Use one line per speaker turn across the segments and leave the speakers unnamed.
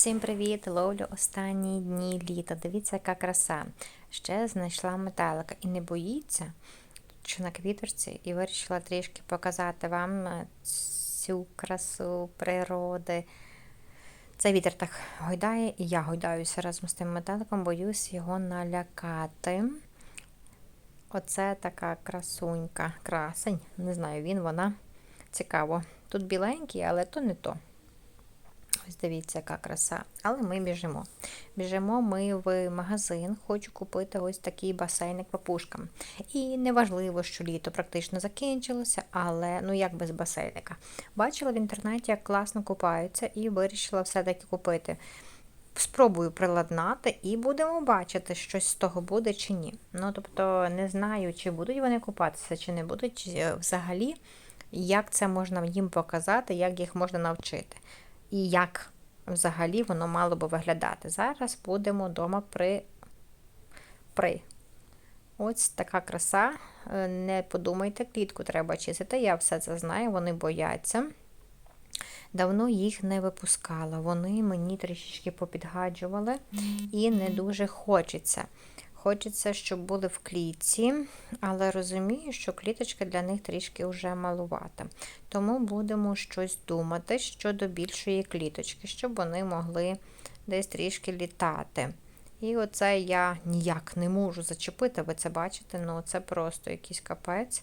Всім привіт! Ловлю останні дні літа. Дивіться, яка краса. Ще знайшла метелика і не боїться, що на квіточці, і вирішила трішки показати вам е, цю красу природи. Цей вітер так гойдає, і я гойдаюся разом з тим метеликом, боюсь його налякати. Оце така красунька, красень. Не знаю, він, вона цікаво. Тут біленький, але то не то. Ось дивіться, яка краса. Але ми біжимо. Біжимо ми в магазин, хочу купити ось такий басейник папушкам. І неважливо, що літо практично закінчилося, але ну як без басейника. Бачила в інтернеті, як класно купаються, і вирішила все-таки купити. Спробую приладнати і будемо бачити, щось з того буде чи ні. Ну, тобто, не знаю, чи будуть вони купатися, чи не будуть, чи взагалі, як це можна їм показати, як їх можна навчити і як взагалі воно мало би виглядати. Зараз будемо вдома при. при. Ось така краса. Е, не подумайте, клітку треба чистити. Я все це знаю, вони бояться. Давно їх не випускала. Вони мені трішечки попідгаджували і не дуже хочеться. Хочеться, щоб були в клітці, але розумію, що кліточка для них трішки вже малувата. Тому будемо щось думати щодо більшої кліточки, щоб вони могли десь трішки літати. І оце я ніяк не можу зачепити, ви це бачите, ну це просто якийсь капець.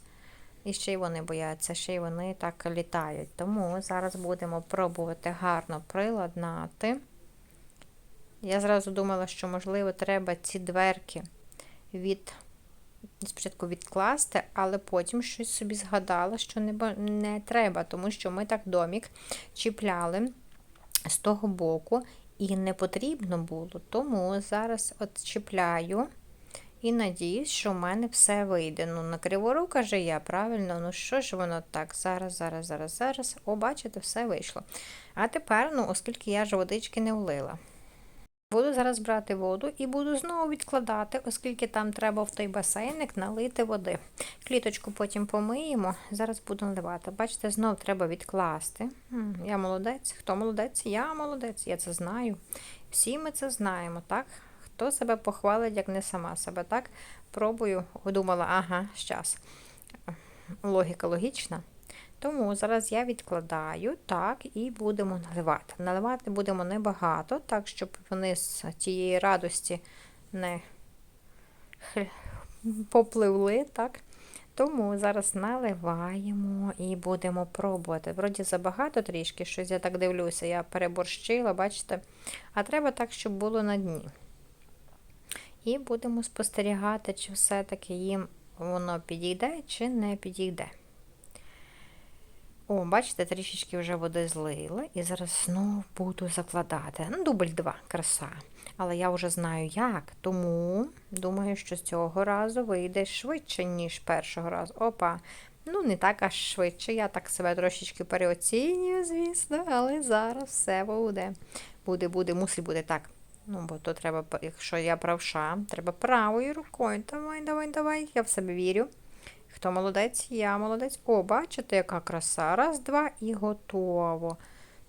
І ще й вони бояться, ще й вони так літають. Тому зараз будемо пробувати гарно приладнати. Я зразу думала, що, можливо, треба ці дверки від спочатку відкласти, але потім щось собі згадала, що не, не треба, тому що ми так домік чіпляли з того боку, і не потрібно було. Тому зараз от чіпляю. І надіюсь, що в мене все вийде. Ну, на кривору, каже я, правильно, ну що ж воно так? Зараз, зараз, зараз, зараз. О, бачите, все вийшло. А тепер, ну, оскільки я ж водички не влила. Буду зараз брати воду і буду знову відкладати, оскільки там треба в той басейник налити води. Кліточку потім помиємо, зараз буду наливати. Бачите, знову треба відкласти. Я молодець. Хто молодець? Я молодець, я це знаю. Всі ми це знаємо, так? Хто себе похвалить, як не сама себе, так? Пробую, думала, ага, щас. Логіка логічна. Тому зараз я відкладаю так і будемо наливати. Наливати будемо небагато, так, щоб вони з тієї радості не попливли. так. Тому зараз наливаємо і будемо пробувати. Вроді забагато трішки, щось я так дивлюся, я переборщила, бачите? А треба так, щоб було на дні. І будемо спостерігати, чи все-таки їм воно підійде, чи не підійде. О, бачите, трішечки вже води злила, і зараз знову буду закладати. Ну, дубль два, краса. Але я вже знаю як, тому думаю, що з цього разу вийде швидше, ніж першого разу. Опа. Ну, не так аж швидше. Я так себе трошечки переоцінюю, звісно, але зараз все буде. Буде, буде, мусить бути так. Ну, бо то треба, якщо я правша, треба правою рукою. Давай, давай, давай. Я в себе вірю. Хто молодець? Я молодець. О, бачите, яка краса. Раз, два і готово.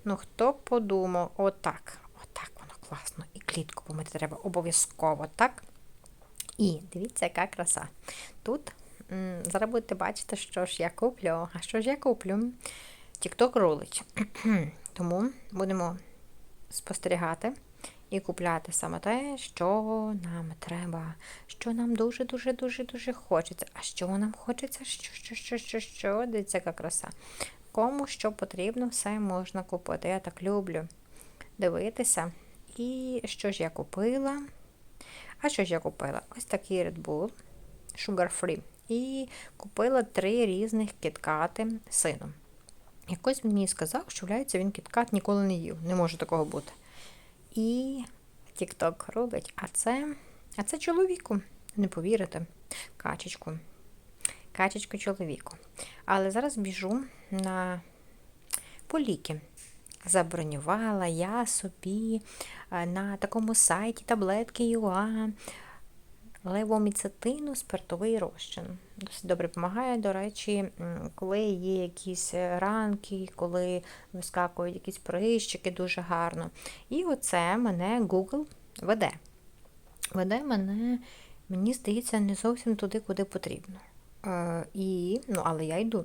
Ну, хто подумав, отак. Отак воно класно. І клітку помити треба обов'язково, так? І дивіться, яка краса. Тут м зараз будете бачити, що ж я куплю. А що ж я куплю? Тікток рулить. Тому будемо спостерігати і купляти саме те, що нам треба, що нам дуже-дуже-дуже-дуже хочеться. А що нам хочеться? Що, що, що, що, що? Дивіться, яка краса. Кому що потрібно, все можна купити. Я так люблю дивитися. І що ж я купила? А що ж я купила? Ось такий Red Bull Sugar Free. І купила три різних кіткати сином. Якось мені сказав, що вляється, він кіткат ніколи не їв. Не може такого бути. І Тік-Ток робить. А це а це чоловіку. Не повірите, качечку. Качечку чоловіку. Але зараз біжу на поліки. Забронювала я собі е, на такому сайті таблетки ЮА левоміцетину спиртовий розчин. Досить добре допомагає. До речі, коли є якісь е, ранки, коли вискакують якісь прищики, дуже гарно. І оце мене Google веде. Веде мене, мені здається, не зовсім туди, куди потрібно. Е, і, ну, але я йду.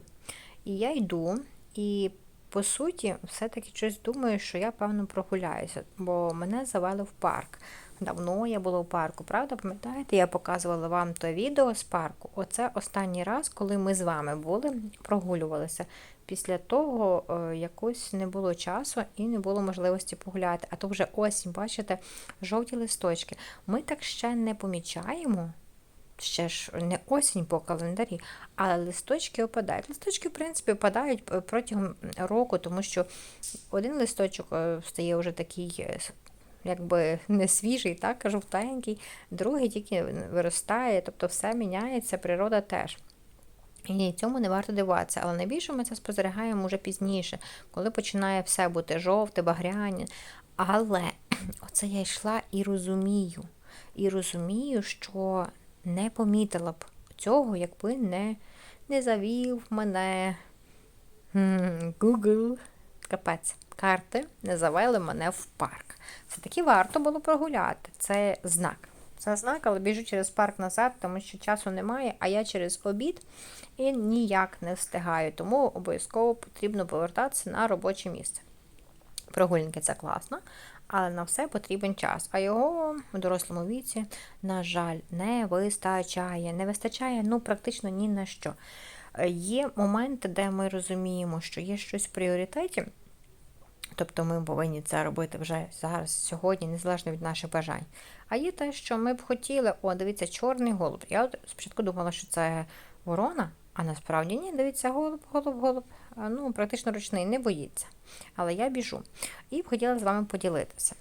І я йду, і по суті, все-таки щось думаю, що я, певно, прогуляюся, бо мене завели в парк. Давно я була в парку, правда? Пам'ятаєте, я показувала вам то відео з парку. Оце останній раз, коли ми з вами були, прогулювалися. Після того е, якось не було часу і не було можливості погуляти. А то вже осінь, бачите, жовті листочки. Ми так ще не помічаємо. Ще ж не осінь по календарі, але листочки опадають. Листочки, в принципі, опадають е, протягом року, тому що один листочок е, стає вже такий, якби не свіжий, так, жовтенький, другий тільки виростає, тобто все міняється, природа теж. І цьому не варто дивуватися, але найбільше ми це спостерігаємо вже пізніше, коли починає все бути жовте, багряне. Але оце я йшла і розумію. І розумію, що не помітила б цього, якби не, не завів мене Google. Капець, карти не завели мене в парк. Все-таки варто було прогуляти. Це знак. Це знак, але біжу через парк назад, тому що часу немає, а я через обід і ніяк не встигаю. Тому обов'язково потрібно повертатися на робоче місце. Прогулянки це класно, але на все потрібен час. А його у дорослому віці, на жаль, не вистачає. Не вистачає ну, практично ні на що. Є моменти, де ми розуміємо, що є щось в пріоритеті. Тобто ми повинні це робити вже зараз, сьогодні, незалежно від наших бажань. А є те, що ми б хотіли, о, дивіться, чорний голуб. Я от спочатку думала, що це ворона, а насправді ні, дивіться, голуб, голуб, голуб. Ну, практично ручний, не боїться. Але я біжу. І б хотіла з вами поділитися.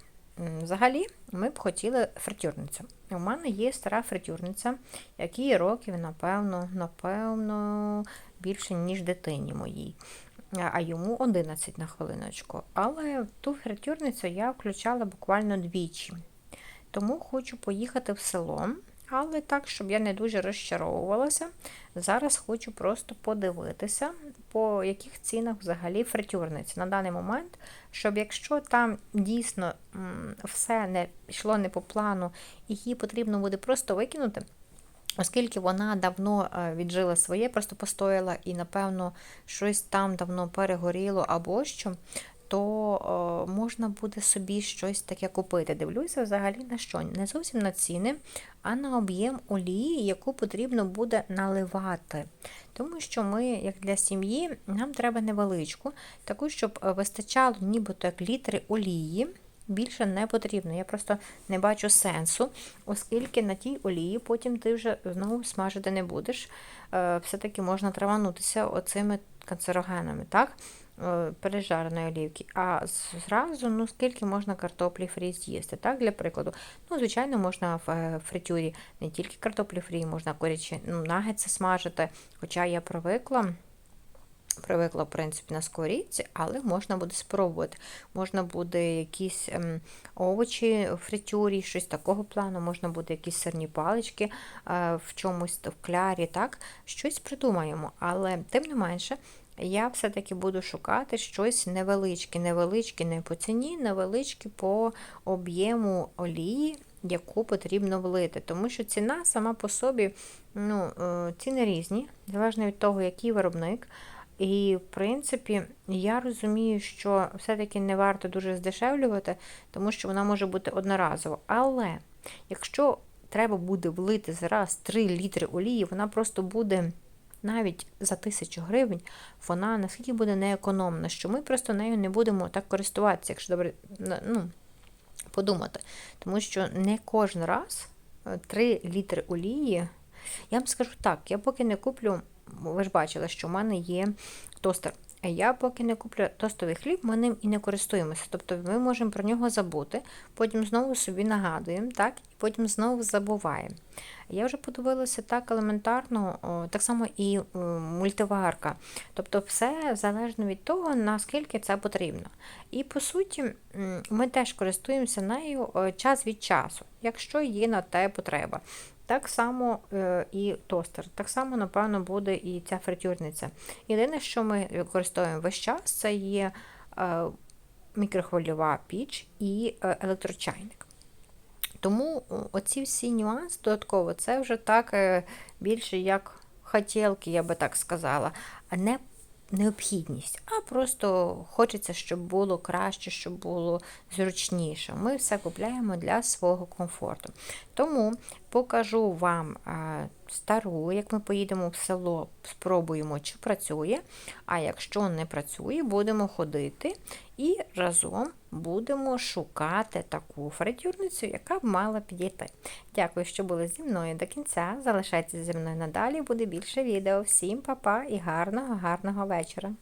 Взагалі, ми б хотіли фритюрницю. У мене є стара фритюрниця, якій років, напевно, напевно, більше, ніж дитині моїй. А йому 11 на хвилиночку. Але ту фритюрницю я включала буквально двічі. Тому хочу поїхати в село, але так, щоб я не дуже розчаровувалася. Зараз хочу просто подивитися, по яких цінах взагалі фритюрниці на даний момент, щоб якщо там дійсно все не йшло не по плану, і її потрібно буде просто викинути. Оскільки вона давно е, віджила своє, просто постояла і, напевно, щось там давно перегоріло або що, то е, можна буде собі щось таке купити. Дивлюся взагалі на що? Не зовсім на ціни, а на об'єм олії, яку потрібно буде наливати. Тому що ми, як для сім'ї, нам треба невеличку, таку, щоб е, вистачало нібито як літри олії. Більше не потрібно. Я просто не бачу сенсу, оскільки на тій олії потім ти вже знову смажити не будеш. Е, Все-таки можна траванутися оцими канцерогенами, так? Е, Пережареної олівки. А зразу, ну скільки можна картоплі фрі з'їсти, так, для прикладу. Ну, звичайно, можна в е, фритюрі не тільки картоплі фрі, можна курячі ну, нагетси смажити. Хоча я привикла. Привикла, в принципі, на сковорідці, але можна буде спробувати. Можна буде якісь ем, овочі в фритюрі, щось такого плану, можна буде якісь сирні палички е, в чомусь в клярі, так? Щось придумаємо. Але тим не менше, я все-таки буду шукати щось невеличке, невеличке не по ціні, невеличке по об'єму олії, яку потрібно влити. Тому що ціна сама по собі, ну, е, ціни різні, залежно від того, який виробник. І, в принципі, я розумію, що все-таки не варто дуже здешевлювати, тому що вона може бути одноразова. Але якщо треба буде влити зараз 3 літри олії, вона просто буде навіть за тисячу гривень, вона наскільки буде неекономна, що ми просто нею не будемо так користуватися, якщо добре ну, подумати. Тому що не кожен раз 3 літри олії. Я вам скажу так, я поки не куплю ви ж бачили, що в мене є тостер. Я поки не куплю тостовий хліб, ми ним і не користуємося. Тобто ми можемо про нього забути, потім знову собі нагадуємо, так, і потім знову забуваємо. Я вже подивилася так елементарно, так само і мультиварка. Тобто, все залежно від того, наскільки це потрібно. І по суті, ми теж користуємося нею час від часу, якщо є на те потреба. Так само е, і тостер, так само, напевно, буде і ця фритюрниця. Єдине, що ми використовуємо весь час, це є е, мікрохвильова піч і е, електрочайник. Тому оці всі нюанси додатково, це вже так більше як хотілки, я би так сказала, а не необхідність, а просто хочеться, щоб було краще, щоб було зручніше. Ми все купляємо для свого комфорту. Тому покажу вам е, стару, як ми поїдемо в село, спробуємо, чи працює. А якщо не працює, будемо ходити і разом будемо шукати таку фритюрницю, яка б мала підійти. Дякую, що були зі мною до кінця. Залишайтеся зі мною надалі, буде більше відео. Всім па-па і гарного, гарного вечора!